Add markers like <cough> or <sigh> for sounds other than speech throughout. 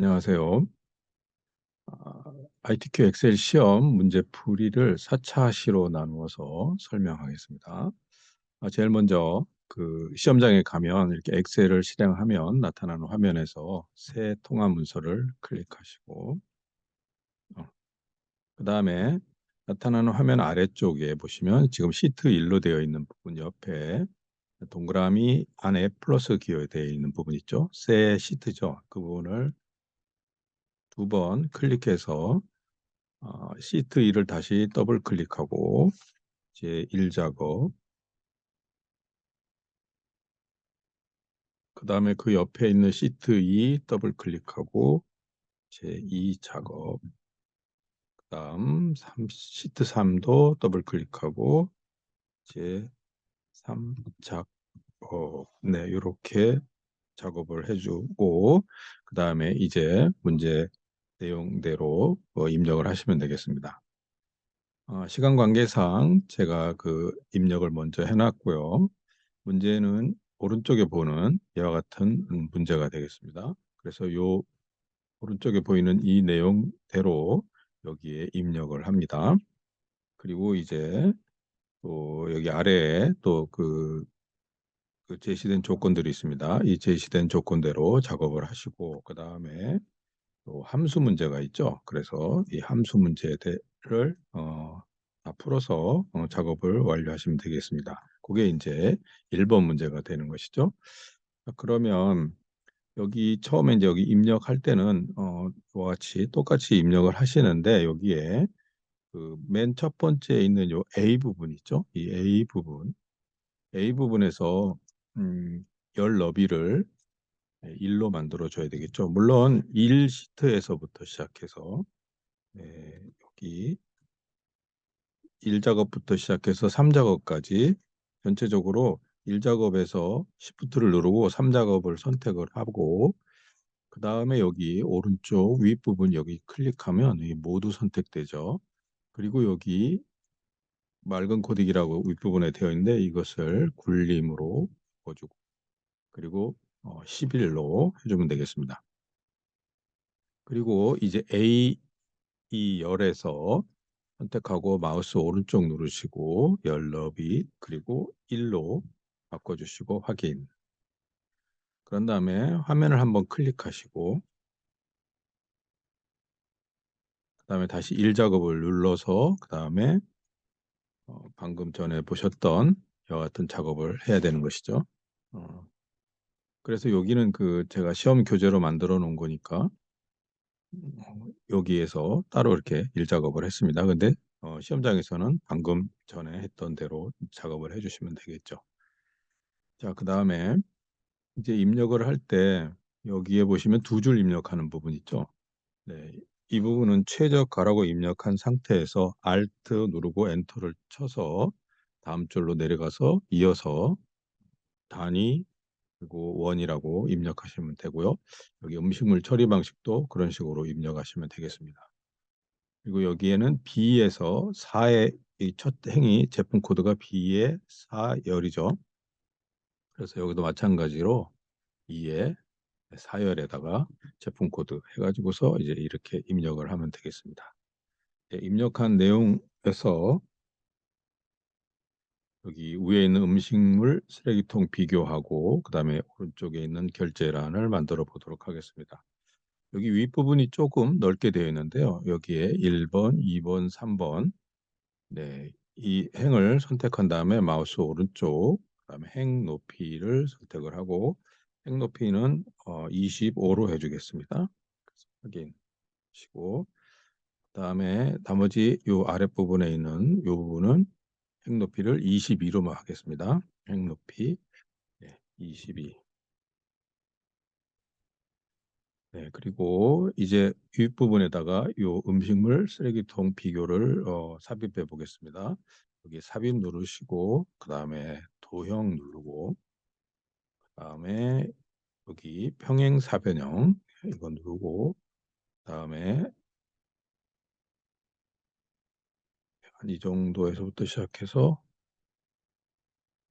안녕하세요. 아, ITQ 엑셀 시험 문제 풀이를 4차 시로 나누어서 설명하겠습니다. 아, 제일 먼저 그 시험장에 가면 이렇게 엑셀을 실행하면 나타나는 화면에서 새 통화 문서를 클릭하시고 어, 그 다음에 나타나는 화면 아래쪽에 보시면 지금 시트 1로 되어 있는 부분 옆에 동그라미 안에 플러스 기호되어 있는 부분 있죠. 새 시트죠. 그 부분을 두 번 클릭해서 어, 시트 2를 다시 더블 클릭하고 제 1작업. 그 다음에 그 옆에 있는 시트 2 더블 클릭하고 제 2작업. 그 다음 3, 시트 3도 더블 클릭하고 제 3작업. 네 이렇게 작업을 해주고 그 다음에 이제 문제 내용대로 어, 입력을 하시면 되겠습니다. 어, 시간 관계상 제가 그 입력을 먼저 해놨고요. 문제는 오른쪽에 보는 이와 같은 음, 문제가 되겠습니다. 그래서 요 오른쪽에 보이는 이 내용대로 여기에 입력을 합니다. 그리고 이제 또 여기 아래에 또그 그 제시된 조건들이 있습니다. 이 제시된 조건대로 작업을 하시고 그 다음에 또 함수 문제가 있죠. 그래서 이 함수 문제를 어, 다 풀어서 어, 작업을 완료하시면 되겠습니다. 그게 이제 1번 문제가 되는 것이죠. 그러면 여기 처음에 이제 여기 입력할 때는 어, 이와 같이 똑같이 입력을 하시는데 여기에 그 맨 첫 번째 있는 요 A 부분 있죠. 이 A 부분 A 부분에서 음, 열 너비를 1로 만들어 줘야 되겠죠. 물론 1 시트에서부터 시작해서 네, 여기 1작업부터 시작해서 3작업까지 전체적으로 1작업에서 Shift를 누르고 3작업을 선택을 하고 그 다음에 여기 오른쪽 윗부분 여기 클릭하면 모두 선택되죠. 그리고 여기 맑은 코딩이라고 윗부분에 되어 있는데 이것을 굴림으로 바꿔주고 그리고 11로 해주면 되겠습니다. 그리고 이제 A 이 열에서 선택하고 마우스 오른쪽 누르시고 열 너비 그리고 1로 바꿔주시고 확인 그런 다음에 화면을 한번 클릭하시고 그 다음에 다시 1 작업을 눌러서 그 다음에 어, 방금 전에 보셨던 같은 작업을 해야 되는 것이죠. 어, 그래서 여기는 그 제가 시험 교재로 만들어 놓은 거니까 어, 여기에서 따로 이렇게 일 작업을 했습니다. 근데 어, 시험장에서는 방금 전에 했던 대로 작업을 해주시면 되겠죠. 자, 그 다음에 이제 입력을 할 때 여기에 보시면 두 줄 입력하는 부분 있죠. 네, 이 부분은 최저가라고 입력한 상태에서 Alt 누르고 엔터를 쳐서 다음 줄로 내려가서 이어서 단위 그리고 원이라고 입력하시면 되고요. 여기 음식물 처리 방식도 그런 식으로 입력하시면 되겠습니다. 그리고 여기에는 B에서 4의 첫 행이 제품 코드가 B의 4열이죠. 그래서 여기도 마찬가지로 2의 4열에다가 제품 코드 해가지고서 이제 이렇게 입력을 하면 되겠습니다. 네, 입력한 내용에서 여기 위에 있는 음식물 쓰레기통 비교하고 그 다음에 오른쪽에 있는 결제란을 만들어 보도록 하겠습니다. 여기 윗부분이 조금 넓게 되어 있는데요. 여기에 1번, 2번, 3번 네, 이 행을 선택한 다음에 마우스 오른쪽 그 다음에 행 높이를 선택을 하고 행 높이는 어, 25로 해주겠습니다. 확인하시고 그 다음에 나머지 이 아랫 부분에 있는 이 부분은 행 높이를 22로만 하겠습니다. 행 높이 네, 22. 네, 그리고 이제 윗부분에다가 이 음식물 쓰레기통 비교를 어, 삽입해 보겠습니다. 여기 삽입 누르시고 그 다음에 도형 누르고 그 다음에 여기 평행 사변형 이거 누르고 그 다음에 한 이 정도에서부터 시작해서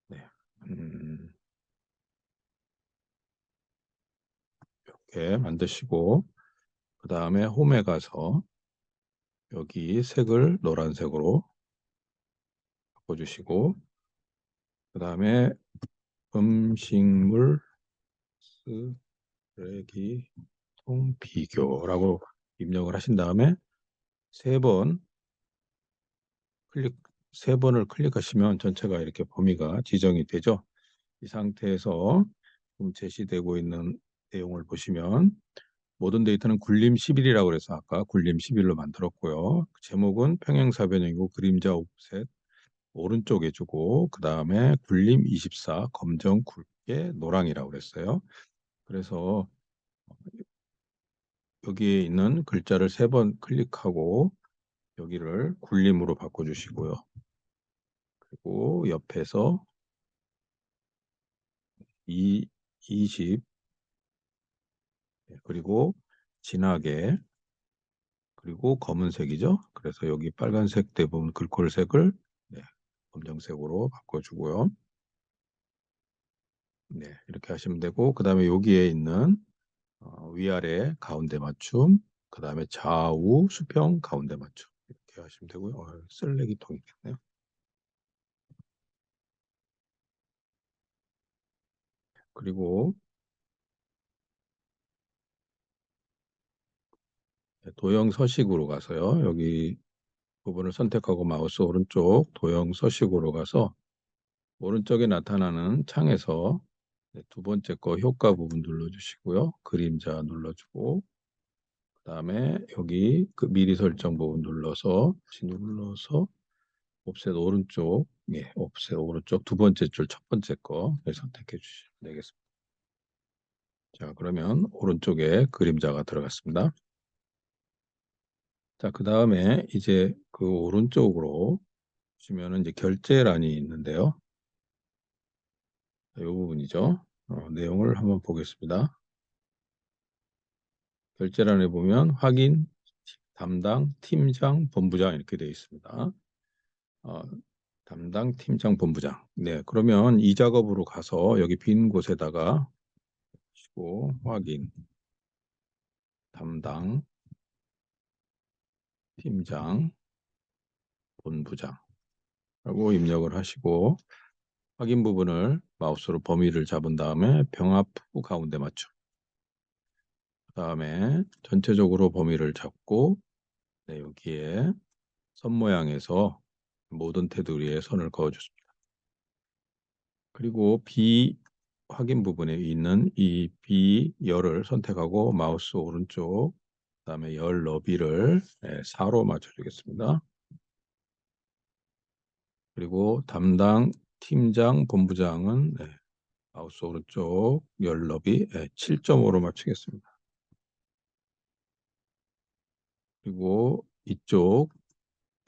네, 음, 이렇게 만드시고 그 다음에 홈에 가서 여기 색을 노란색으로 바꿔주시고 그 다음에 음식물 쓰레기통 비교라고 입력을 하신 다음에 세 번 클릭 세 번을 클릭하시면 전체가 이렇게 범위가 지정이 되죠. 이 상태에서 지금 제시되고 있는 내용을 보시면 모든 데이터는 굴림 11이라고 해서 아까 굴림 11로 만들었고요. 제목은 평행사 변형이고 그림자 옵셋 오른쪽에 주고 그 다음에 굴림 24 검정 굵게 노랑이라고 그랬어요. 그래서 여기에 있는 글자를 세 번 클릭하고 여기를 굴림으로 바꿔주시고요. 그리고 옆에서 이20 그리고 진하게 그리고 검은색이죠. 그래서 여기 빨간색 대부분 글꼴색을 네, 검정색으로 바꿔주고요. 네, 이렇게 하시면 되고 그 다음에 여기에 있는 어, 위아래 가운데 맞춤 그 다음에 좌우 수평 가운데 맞춤 이렇게 하시면 되고요. 어, 쓰레기통이겠네요. 그리고 네, 도형 서식으로 가서요. 여기 부분을 선택하고 마우스 오른쪽 도형 서식으로 가서 오른쪽에 나타나는 창에서 네, 두 번째 거 효과 부분 눌러주시고요. 그림자 눌러주고 그 다음에 여기 그 미리 설정 부분 눌러서 눌러서 옵셋 오른쪽 예, 옵셋 오른쪽 두 번째 줄 첫 번째 거 네, 선택해 주시면 되겠습니다. 자 그러면 오른쪽에 그림자가 들어갔습니다. 자, 그 다음에 이제 그 오른쪽으로 보시면은 이제 결제란이 있는데요. 이 부분이죠. 어, 내용을 한번 보겠습니다. 결제란에 보면 확인, 담당, 팀장, 본부장 이렇게 되어 있습니다. 어, 담당, 팀장, 본부장. 네, 그러면 이 작업으로 가서 여기 빈 곳에다가 시고 확인, 담당, 팀장, 본부장 라고 입력을 하시고 확인 부분을 마우스로 범위를 잡은 다음에 병합 후 가운데 맞춤 그 다음에 전체적으로 범위를 잡고 네, 여기에 선 모양에서 모든 테두리에 선을 그어줬습니다. 그리고 B 확인 부분에 있는 이 B열을 선택하고 마우스 오른쪽 그 다음에 열 너비를 4로 맞춰주겠습니다. 그리고 담당 팀장 본부장은 네, 마우스 오른쪽 열 너비 7.5로 맞추겠습니다. 그리고 이쪽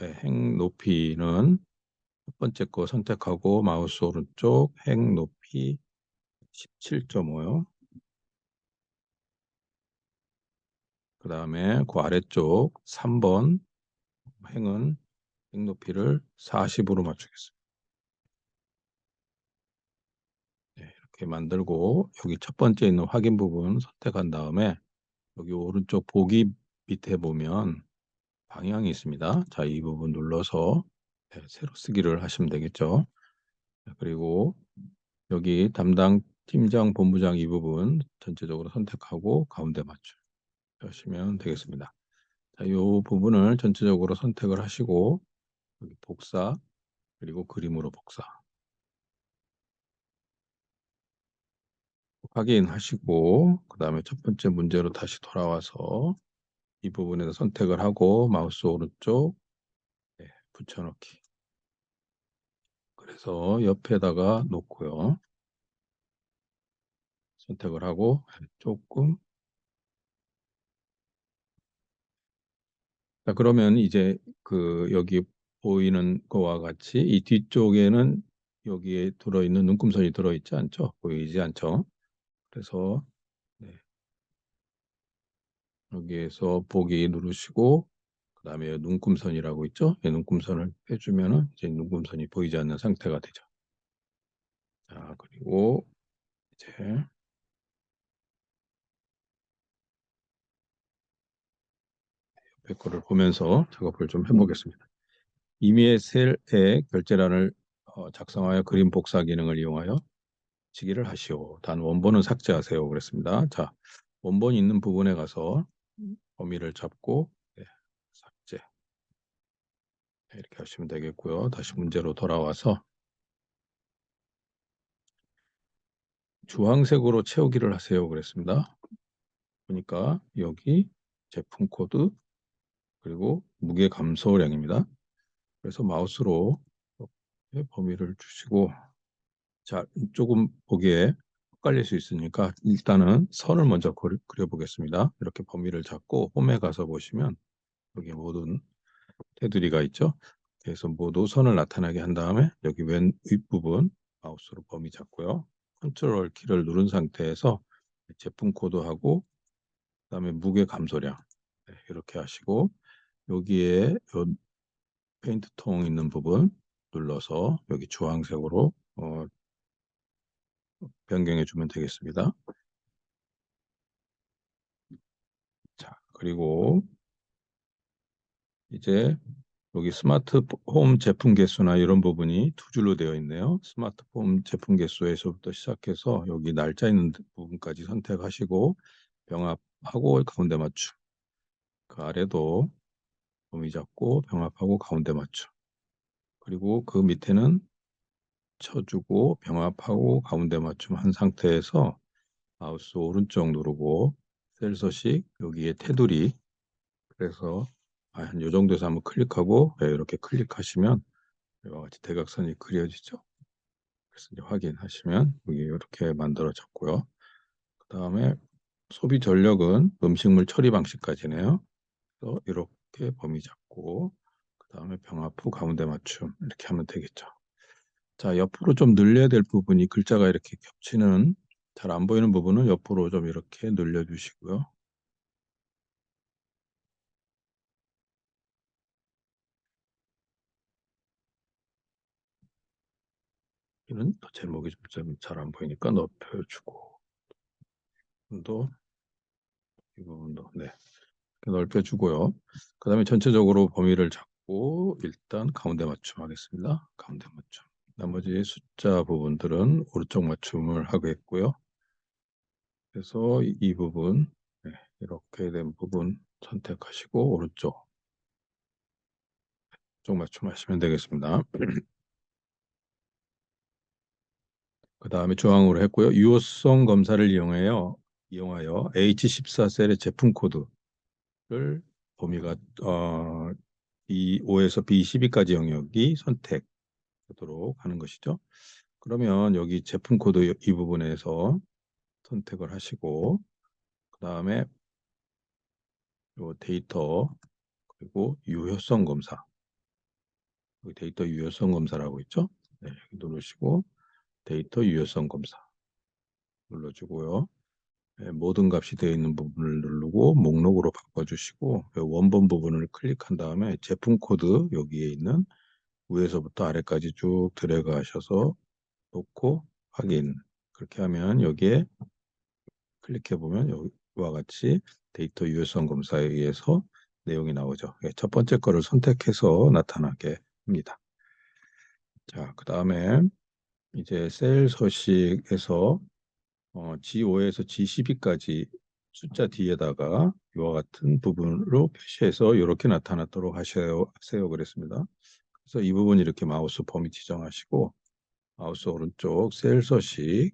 행 높이는 첫 번째 거 선택하고 마우스 오른쪽 행 높이 17.5요. 그 다음에 그 아래쪽 3번 행은 행 높이를 40으로 맞추겠습니다. 네, 이렇게 만들고 여기 첫 번째 있는 확인 부분 선택한 다음에 여기 오른쪽 보기 밑에 보면 방향이 있습니다. 자, 이 부분 눌러서 네, 새로 쓰기를 하시면 되겠죠. 그리고 여기 담당 팀장, 본부장 이 부분 전체적으로 선택하고 가운데 맞춰 하시면 되겠습니다. 자, 이 부분을 전체적으로 선택을 하시고 여기 복사 그리고 그림으로 복사 확인하시고 그 다음에 첫 번째 문제로 다시 돌아와서 이 부분에서 선택을 하고 마우스 오른쪽 네, 붙여넣기 그래서 옆에다가 놓고요 선택을 하고 조금 자 그러면 이제 그 여기 보이는 거와 같이 이 뒤쪽에는 여기에 들어있는 눈금선이 들어있지 않죠? 보이지 않죠? 그래서 네. 여기에서 보기 누르시고 그 다음에 눈금선이라고 있죠? 이 눈금선을 빼주면 이제 눈금선이 보이지 않는 상태가 되죠. 자 그리고 이제 옆에 거를 보면서 작업을 좀 해보겠습니다. 임의의 셀의 결제란을 어, 작성하여 그림 복사 기능을 이용하여 치기를 하시오. 단 원본은 삭제하세요. 그랬습니다. 자, 원본이 있는 부분에 가서 범위를 잡고 네, 삭제 네, 이렇게 하시면 되겠고요. 다시 문제로 돌아와서 주황색으로 채우기를 하세요. 그랬습니다. 보니까 여기 제품 코드 그리고 무게 감소량입니다. 그래서 마우스로 범위를 주시고 자 조금 보기에 헷갈릴 수 있으니까 일단은 선을 먼저 그려 보겠습니다. 이렇게 범위를 잡고 홈에 가서 보시면 여기 모든 테두리가 있죠. 그래서 모두 선을 나타나게 한 다음에 여기 왼 윗부분 마우스로 범위 잡고요. 컨트롤 키를 누른 상태에서 제품 코드하고 그다음에 무게 감소량 네, 이렇게 하시고 여기에 요 페인트 통 있는 부분 눌러서 여기 주황색으로 어, 변경해 주면 되겠습니다. 자, 그리고 이제 여기 스마트홈 제품 개수나 이런 부분이 두 줄로 되어 있네요. 스마트홈 제품 개수에서부터 시작해서 여기 날짜 있는 부분까지 선택하시고 병합하고 가운데 맞춤. 그 아래도 범위 잡고 병합하고 가운데 맞춤. 그리고 그 밑에는 쳐주고 병합하고 가운데 맞춤 한 상태에서 마우스 오른쪽 누르고 셀 서식 여기에 테두리 그래서 한 요 정도에서 한번 클릭하고 네, 이렇게 클릭하시면 이와 같이 대각선이 그려지죠. 그래서 이제 확인하시면 여기 이렇게 만들어졌고요. 그 다음에 소비 전력은 음식물 처리 방식까지네요. 그래서 이렇게 범위 잡고 그 다음에 병합 후 가운데 맞춤 이렇게 하면 되겠죠. 자, 옆으로 좀 늘려야 될 부분이 글자가 이렇게 겹치는 잘 안 보이는 부분은 옆으로 좀 이렇게 늘려 주시고요. 이는 또 제목이 좀 잘 안 보이니까 넓혀주고 또 이 부분도 네 넓혀주고요. 그 다음에 전체적으로 범위를 잡고 일단 가운데 맞춤 하겠습니다. 가운데 맞춤. 나머지 숫자 부분들은 오른쪽 맞춤을 하겠고요. 그래서 이 부분 네, 이렇게 된 부분 선택하시고 오른쪽 쪽 맞춤하시면 되겠습니다. <clears throat> 그 다음에 중앙으로 했고요. 유효성 검사를 이용하여 이용하여 H14 셀의 제품 코드를 범위가 어, B5에서 B12까지 영역이 선택 되도록 하는 것이죠. 그러면 여기 제품 코드 이 부분에서 선택을 하시고 그 다음에 요 데이터 그리고 유효성 검사 데이터 유효성 검사라고 있죠. 네, 누르시고 데이터 유효성 검사 눌러주고요. 네, 모든 값이 되어 있는 부분을 누르고 목록으로 바꿔주시고 원본 부분을 클릭한 다음에 제품 코드 여기에 있는 위에서부터 아래까지 쭉 드래그 하셔서 놓고 확인 그렇게 하면 여기에 클릭해 보면 여기와 같이 데이터 유효성 검사에 의해서 내용이 나오죠. 예, 첫 번째 거를 선택해서 나타나게 합니다. 자, 그 다음에 이제 셀 서식에서 어, G5에서 G12까지 숫자 뒤에다가 이와 같은 부분으로 표시해서 이렇게 나타났도록 하세요, 하세요 그랬습니다. 그래서 이 부분 이렇게 마우스 범위 지정하시고 마우스 오른쪽 셀 서식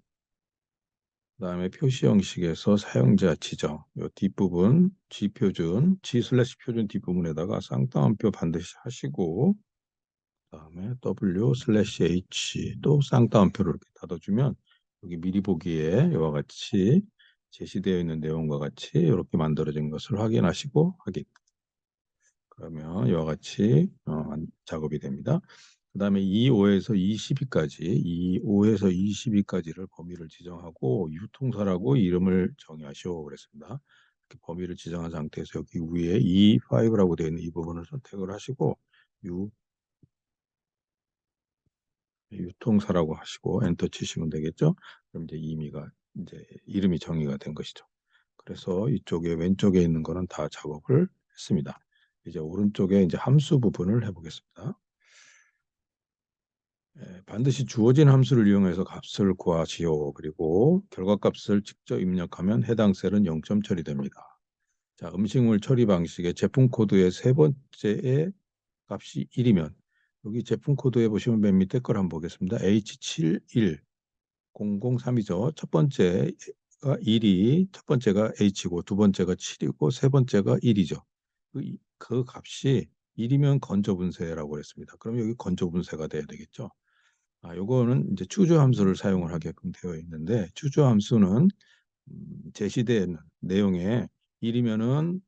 그 다음에 표시 형식에서 사용자 지정 이 뒷부분 G 표준 G 슬래시 표준 뒷부분에다가 쌍따옴표 반드시 하시고 그 다음에 W 슬래시 H 또 쌍따옴표를 이렇게 닫아주면 여기 미리 보기에 이와 같이 제시되어 있는 내용과 같이 이렇게 만들어진 것을 확인하시고 확인 그러면 이와 같이 어, 작업이 됩니다. 그 다음에 2호에서 22까지 2호에서 22까지를 범위를 지정하고 유통사라고 이름을 정의하시오 그랬습니다. 이렇게 범위를 지정한 상태에서 여기 위에 E5라고 되어 있는 이 부분을 선택을 하시고 유 유통사라고 하시고 엔터 치시면 되겠죠. 그럼 이제 이미가 이제 이름이 정의가 된 것이죠. 그래서 이쪽에 왼쪽에 있는 거는 다 작업을 했습니다. 이제 오른쪽에 이제 함수 부분을 해보겠습니다. 예, 반드시 주어진 함수를 이용해서 값을 구하시오. 그리고 결과값을 직접 입력하면 해당 셀은 0점 처리됩니다. 자, 음식물 처리 방식의 제품 코드의 세 번째의 값이 1이면 여기 제품 코드에 보시면 맨 밑에 걸 한번 보겠습니다. H71003이죠. 첫 번째가 1이 첫 번째가 H고 두 번째가 7이고 세 번째가 1이죠. 그, 그 값이 1이면 건조 분쇄라고 했습니다. 그럼 여기 건조 분쇄가 돼야 되겠죠. 아, 요거는 이제 추주 함수를 사용을 하게끔 되어 있는데 추주 함수는 음, 제시된 내용에 1이면은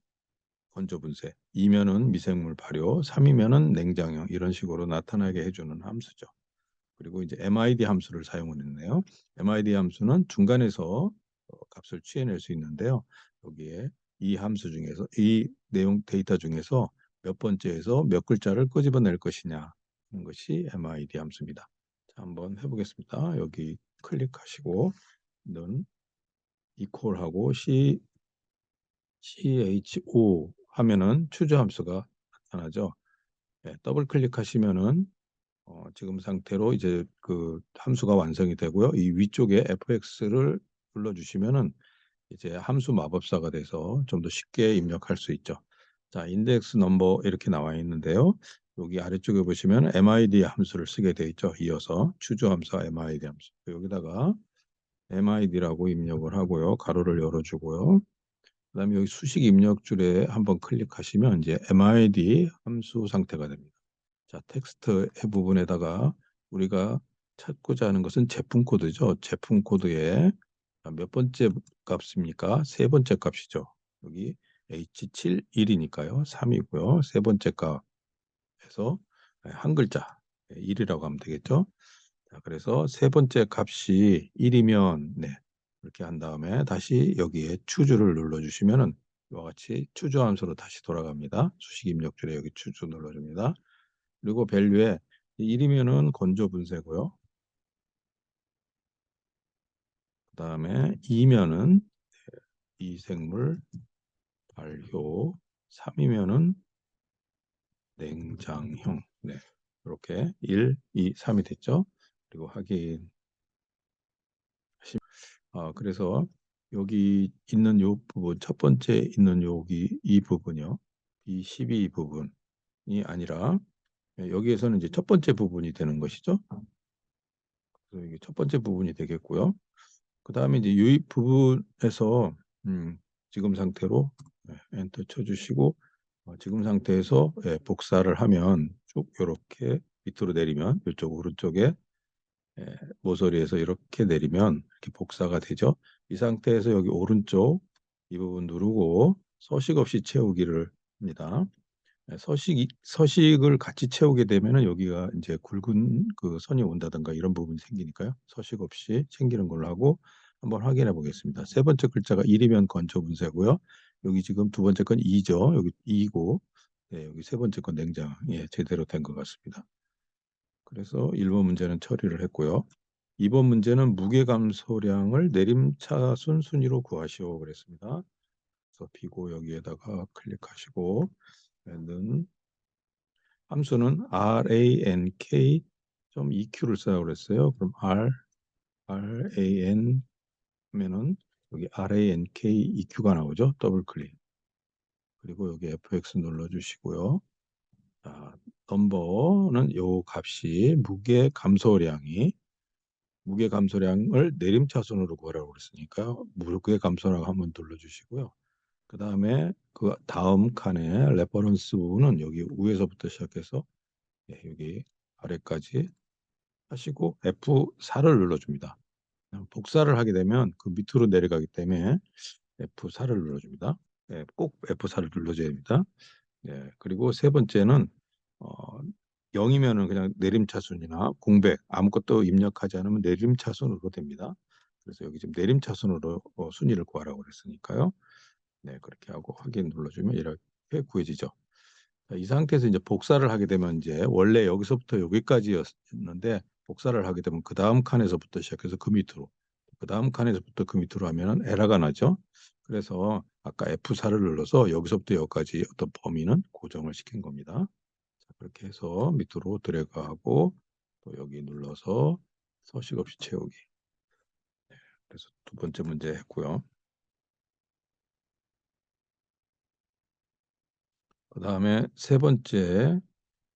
건조 분쇄, 2면은 미생물 발효, 3이면은 냉장형 이런 식으로 나타나게 해주는 함수죠. 그리고 이제 MID 함수를 사용을 했네요. MID 함수는 중간에서 어, 값을 취해낼 수 있는데요. 여기에 이 함수 중에서 이 내용 데이터 중에서 몇 번째에서 몇 글자를 끄집어낼 것이냐 하는 것이 MID 함수입니다. 자, 한번 해보겠습니다. 여기 클릭하시고 는 equal하고 c cho 하면은 추주 함수가 나타나죠. 네, 더블 클릭하시면은 어, 지금 상태로 이제 그 함수가 완성이 되고요. 이 위쪽에 fx를 눌러주시면은 이제 함수 마법사가 돼서 좀 더 쉽게 입력할 수 있죠. 자, 인덱스 넘버 이렇게 나와 있는데요. 여기 아래쪽에 보시면 MID 함수를 쓰게 돼 있죠. 이어서 추주 함수와 MID 함수. 여기다가 MID라고 입력을 하고요. 가로를 열어주고요. 그 다음에 여기 수식 입력 줄에 한번 클릭하시면 이제 MID 함수 상태가 됩니다. 자, 텍스트 부분에다가 우리가 찾고자 하는 것은 제품 코드죠. 제품 코드에 몇 번째 값입니까? 세 번째 값이죠. 여기 H71이니까요. 3이고요. 세 번째 값에서 한 글자 1이라고 하면 되겠죠. 자, 그래서 세 번째 값이 1이면 네, 이렇게 한 다음에 다시 여기에 추주를 눌러주시면은 이와 같이 추주 함수로 다시 돌아갑니다. 수식 입력줄에 여기 추주 눌러줍니다. 그리고 밸류에 1이면은 건조 분쇄고요. 그 다음에 2면은 이생물 발효 3이면은 냉장형 네 이렇게 1, 2, 3이 됐죠. 그리고 확인 아, 그래서 여기 있는 요 부분, 첫 번째 있는 여기 이 부분이요. 이 12 부분이 아니라 예, 여기에서는 이제 첫 번째 부분이 되는 것이죠. 그래서 이게 첫 번째 부분이 되겠고요. 그 다음에 이제 이 부분에서 음, 지금 상태로 예, 엔터 쳐주시고 어, 지금 상태에서 예, 복사를 하면 쭉 이렇게 밑으로 내리면 이쪽 오른쪽에 예, 모서리에서 이렇게 내리면 이렇게 복사가 되죠. 이 상태에서 여기 오른쪽 이 부분 누르고 서식 없이 채우기를 합니다. 예, 서식 서식을 같이 채우게 되면은 여기가 이제 굵은 그 선이 온다든가 이런 부분이 생기니까요. 서식 없이 챙기는 걸로 하고 한번 확인해 보겠습니다. 세 번째 글자가 1 이면 건조 분쇄고요. 여기 지금 두 번째 건 2 죠. 여기 2고 네, 여기 세 번째 건 냉장 예, 제대로 된 것 같습니다. 그래서 1 번 문제는 처리를 했고요. 2 번 문제는 무게 감소량을 내림차순 순위로 구하시오 그랬습니다. 그래서 비고 여기에다가 클릭하시고 는 함수는 rank.eq를 써야 그랬어요. 그럼 r ran 하면은 여기 rank eq가 나오죠. 더블 클릭. 그리고 여기 fx 눌러주시고요. 자, 넘버는 요 값이 무게 감소량이 무게 감소량을 내림차순으로 구하라고 그랬으니까 무게 감소량 한번 눌러주시고요. 그 다음에 그 다음 칸에 레퍼런스 부분은 여기 위에서부터 시작해서 예, 여기 아래까지 하시고 F4를 눌러줍니다. 복사를 하게 되면 그 밑으로 내려가기 때문에 F4를 눌러줍니다. 예, 꼭 F4를 눌러줘야 됩니다. 예, 그리고 세 번째는 어, 0이면은 그냥 내림차순이나 공백 아무것도 입력하지 않으면 내림차순으로 됩니다. 그래서 여기 지금 내림차순으로 어, 순위를 구하라고 그랬으니까요. 네, 그렇게 하고 확인 눌러주면 이렇게 구해지죠. 자, 이 상태에서 이제 복사를 하게 되면 이제 원래 여기서부터 여기까지였는데 복사를 하게 되면 그 다음 칸에서부터 시작해서 그 밑으로 그 다음 칸에서부터 그 밑으로 하면은 에러가 나죠. 그래서 아까 F4를 눌러서 여기서부터 여기까지 어떤 범위는 고정을 시킨 겁니다. 자, 그렇게 해서 밑으로 드래그하고 또 여기 눌러서 서식 없이 채우기. 네, 그래서 두 번째 문제 했고요. 그 다음에 세 번째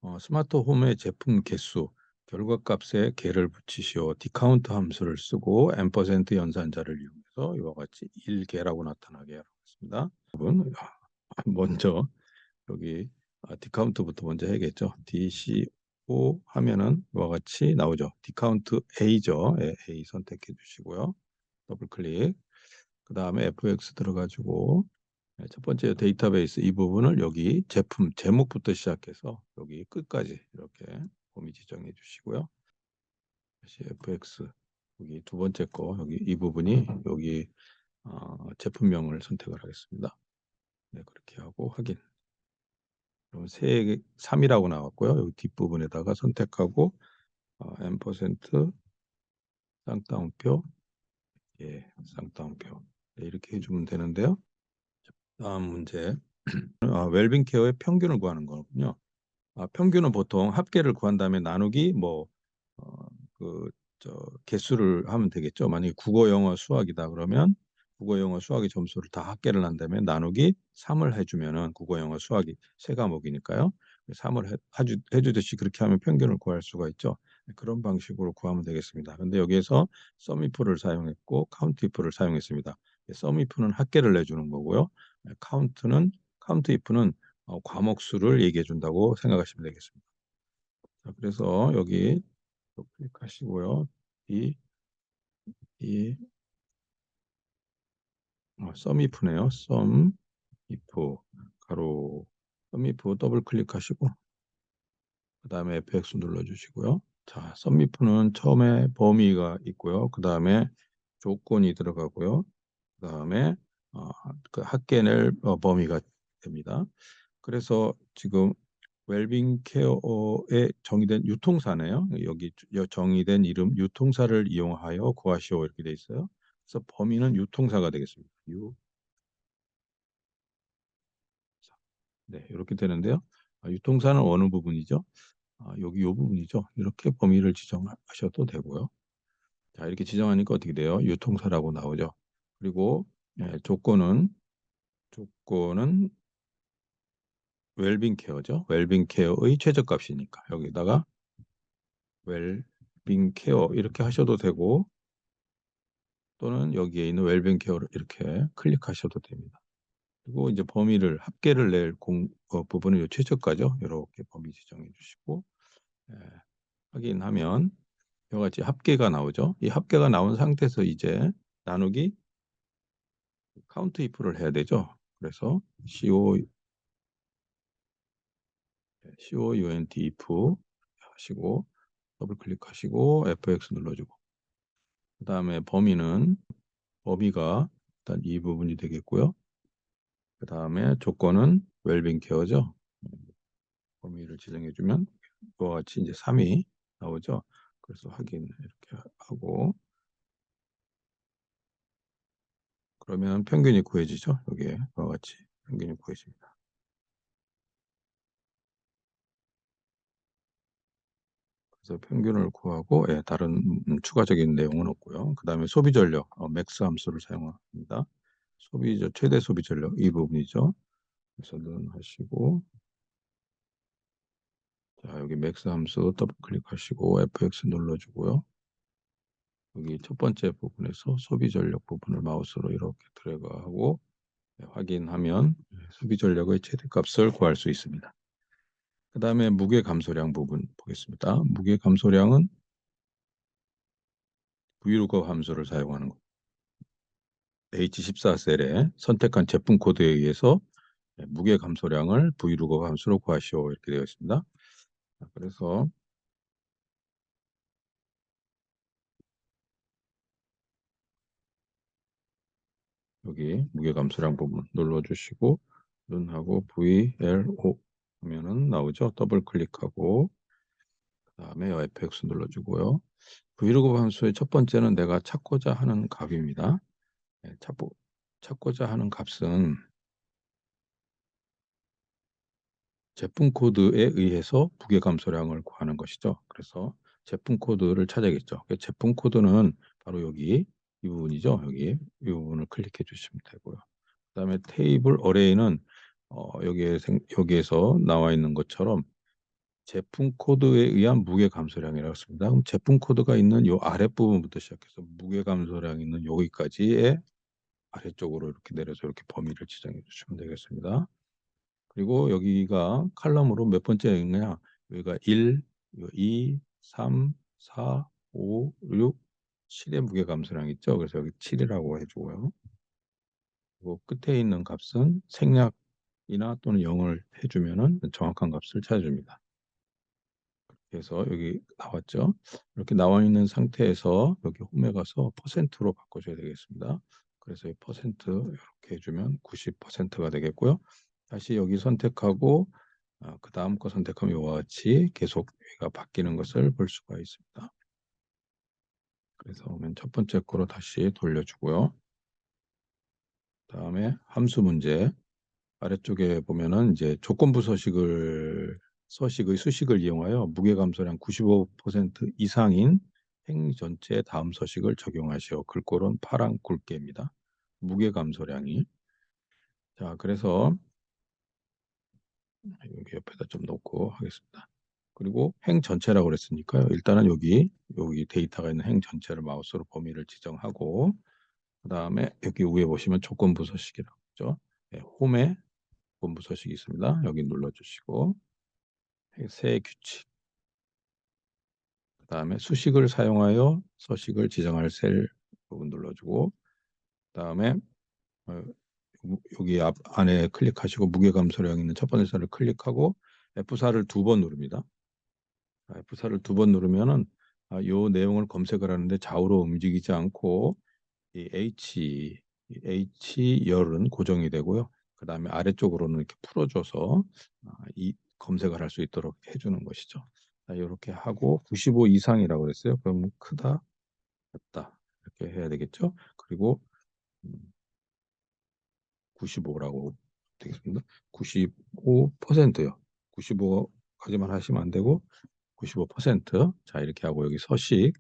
어, 스마트 홈의 제품 개수 결과값에 개를 붙이시오. 디카운트 함수를 쓰고 앰퍼센트 연산자를 이용해서 이와 같이 1개라고 나타나게 하겠습니다. 여러분 먼저 여기 아, 디카운트부터 먼저 해야겠죠. DCO 하면은 이와 같이 나오죠. 디카운트 A죠. 예, A 선택해 주시고요. 더블 클릭. 그 다음에 FX 들어가지고 네, 첫 번째 데이터베이스 이 부분을 여기 제품 제목부터 시작해서 여기 끝까지 이렇게 범위 지정해 주시고요. 다시 fx 여기 두 번째 거 여기 이 부분이 여기 어, 제품명을 선택을 하겠습니다. 네 그렇게 하고 확인. 그럼 세 3이라고 나왔고요. 여기 뒷부분에다가 선택하고 어, M% 쌍따옴표 예 쌍따옴표 네, 이렇게 해주면 되는데요. 다음 문제. <clears throat> 아, 웰빙 케어의 평균을 구하는 거군요. 아, 평균은 보통 합계를 구한 다음에 나누기 뭐 어, 그 저 개수를 하면 되겠죠. 만약에 국어, 영어, 수학이다 그러면 국어, 영어, 수학의 점수를 다 합계를 한 다음에 나누기 3을 해주면은 국어, 영어, 수학이 세 과목이니까요. 3을 해, 해주, 해주듯이 그렇게 하면 평균을 구할 수가 있죠. 그런 방식으로 구하면 되겠습니다. 근데 여기에서 썸이프를 사용했고 카운트이프를 사용했습니다. 썸이프는 합계를 내주는 거고요. 카운트는 카운트 if는 어, 과목 수를 얘기해 준다고 생각하시면 되겠습니다. 자, 그래서 여기 클릭하시고요. 이, 이 어, 썸 if네요. 썸 if 가로 썸 if 더블 클릭하시고 그 다음에 fx 눌러주시고요. 자, 썸 if는 처음에 범위가 있고요. 그 다음에 조건이 들어가고요. 그 다음에 어, 그 합계낼 어, 범위가 됩니다. 그래서 지금 웰빙 케어에 정의된 유통사네요. 여기 정의된 이름 유통사를 이용하여 구하시오 이렇게 돼 있어요. 그래서 범위는 유통사가 되겠습니다. 유. 네, 이렇게 되는데요. 아, 유통사는 어느 부분이죠? 아, 여기 이 부분이죠. 이렇게 범위를 지정하셔도 되고요. 자, 이렇게 지정하니까 어떻게 돼요? 유통사라고 나오죠. 그리고 예, 조건은 조건은 웰빙 케어죠. 웰빙 케어의 최저값이니까 여기다가 웰빙 케어 이렇게 하셔도 되고 또는 여기에 있는 웰빙 케어를 이렇게 클릭하셔도 됩니다. 그리고 이제 범위를 합계를 낼 공, 어, 부분은 최저가죠. 이렇게 범위 지정해 주시고 예, 확인하면 이와 같이 합계가 나오죠. 이 합계가 나온 상태에서 이제 나누기 카운트 if를 해야 되죠. 그래서 co count if 하시고 더블 클릭하시고 fx 눌러주고 그 다음에 범위는 범위가 일단 이 부분이 되겠고요. 그 다음에 조건은 웰빙 케어죠. 범위를 지정해주면 이와 같이 이제 3이 나오죠. 그래서 확인 이렇게 하고 그러면 평균이 구해지죠. 여기에 이와 같이 평균이 구해집니다. 그래서 평균을 구하고 예, 다른 음, 추가적인 내용은 없고요. 그 다음에 소비 전력 어, 맥스 함수를 사용합니다. 소비 최대 소비 전력 이 부분이죠. 그래서 는 하시고 자 여기 맥스 함수 더블 클릭하시고 fx 눌러주고요. 여기 첫 번째 부분에서 소비 전력 부분을 마우스로 이렇게 드래그하고 네, 확인하면 소비 전력의 최대값을 구할 수 있습니다. 그 다음에 무게 감소량 부분 보겠습니다. 무게 감소량은 브이루거 함수를 사용하는 것. H14 셀에 선택한 제품 코드에 의해서 네, 무게 감소량을 브이루거 함수로 구하시오 이렇게 되어 있습니다. 그래서 여기 무게 감소량 부분 눌러주시고 눈하고 VLO 하면은 나오죠. 더블 클릭하고 그 다음에 FX 눌러주고요. 브이로그 함수의 첫 번째는 내가 찾고자 하는 값입니다. 네, 찾고 찾고자 하는 값은 제품 코드에 의해서 무게 감소량을 구하는 것이죠. 그래서 제품 코드를 찾아야겠죠. 그 제품 코드는 바로 여기 이 부분이죠. 여기 이 부분을 클릭해 주시면 되고요. 그 다음에 테이블 어레이는 어, 여기에 생, 여기에서 나와 있는 것처럼 제품 코드에 의한 무게 감소량이라고 했습니다. 그럼 제품 코드가 있는 요 아랫부분부터 시작해서 무게 감소량 있는 여기까지의 아래쪽으로 이렇게 내려서 이렇게 범위를 지정해 주시면 되겠습니다. 그리고 여기가 칼럼으로 몇 번째 있느냐? 여기가 1, 2, 3, 4, 5, 6, 7의 무게 감소량 있죠. 그래서 여기 7이라고 해주고요. 그리고 끝에 있는 값은 생략이나 또는 0을 해주면은 정확한 값을 찾아줍니다. 그래서 여기 나왔죠. 이렇게 나와 있는 상태에서 여기 홈에 가서 퍼센트로 바꿔줘야 되겠습니다. 그래서 이 퍼센트 이렇게 해주면 90%가 되겠고요. 다시 여기 선택하고 아, 그 다음 거 선택하면 이와 같이 계속 여기가 바뀌는 것을 볼 수가 있습니다. 그래서 맨 첫 번째 거로 다시 돌려주고요. 다음에 함수 문제 아래쪽에 보면은 이제 조건부 서식을 서식의 수식을 이용하여 무게 감소량 95% 이상인 행 전체 다음 서식을 적용하시오. 글꼴은 파란 굵게입니다. 무게 감소량이 자 그래서 여기 옆에다 좀 놓고 하겠습니다. 그리고 행 전체라고 그랬으니까요. 일단은 여기 여기 데이터가 있는 행 전체를 마우스로 범위를 지정하고 그 다음에 여기 위에 보시면 조건 부 서식이라고 있죠. 네, 홈에 조건 부 서식이 있습니다. 여기 눌러주시고 새 규칙 그 다음에 수식을 사용하여 서식을 지정할 셀 부분 눌러주고 그 다음에 어, 여기 앞 안에 클릭하시고 무게 감 소량 있는 첫 번째 셀을 클릭하고 F4를 두 번 누릅니다. F4를 두 번 누르면은 아, 이 내용을 검색을 하는데 좌우로 움직이지 않고 이 H H 열은 고정이 되고요. 그 다음에 아래쪽으로는 이렇게 풀어줘서 아, 이 검색을 할 수 있도록 해주는 것이죠. 자, 이렇게 하고 95 이상이라고 그랬어요. 그럼 크다, 작다 이렇게 해야 되겠죠. 그리고 95라고 되겠습니다. 95%요. 95까지만 하시면 안 되고 95%. 자 이렇게 하고 여기 서식.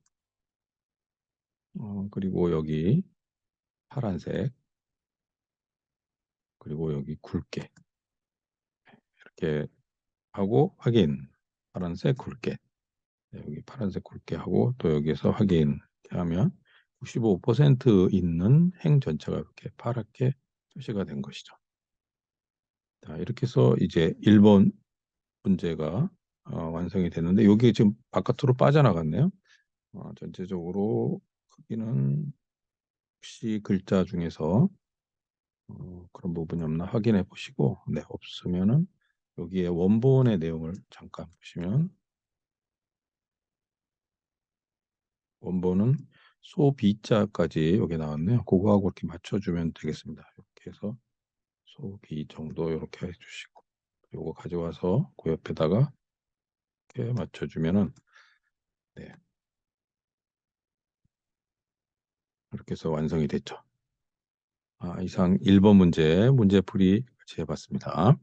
어, 그리고 여기 파란색. 그리고 여기 굵게. 이렇게 하고 확인. 파란색 굵게. 네, 여기 파란색 굵게 하고 또 여기서 확인. 이렇게 하면 95% 있는 행 전체가 이렇게 파랗게 표시가 된 것이죠. 자, 이렇게 해서 이제 1번 문제가 어, 완성이 됐는데 여기 지금 바깥으로 빠져나갔네요. 어, 전체적으로 크기는 혹시 글자 중에서 어, 그런 부분이 없나 확인해 보시고 네 없으면은 여기에 원본의 내용을 잠깐 보시면 원본은 소비자까지 여기 나왔네요. 그거하고 이렇게 맞춰주면 되겠습니다. 이렇게 해서 소비 정도 이렇게 해주시고 요거 가져와서 그 옆에다가 이렇게 맞춰주면은 네 이렇게 해서 완성이 됐죠. 아, 이상 1번 문제 문제풀이 같이 해봤습니다.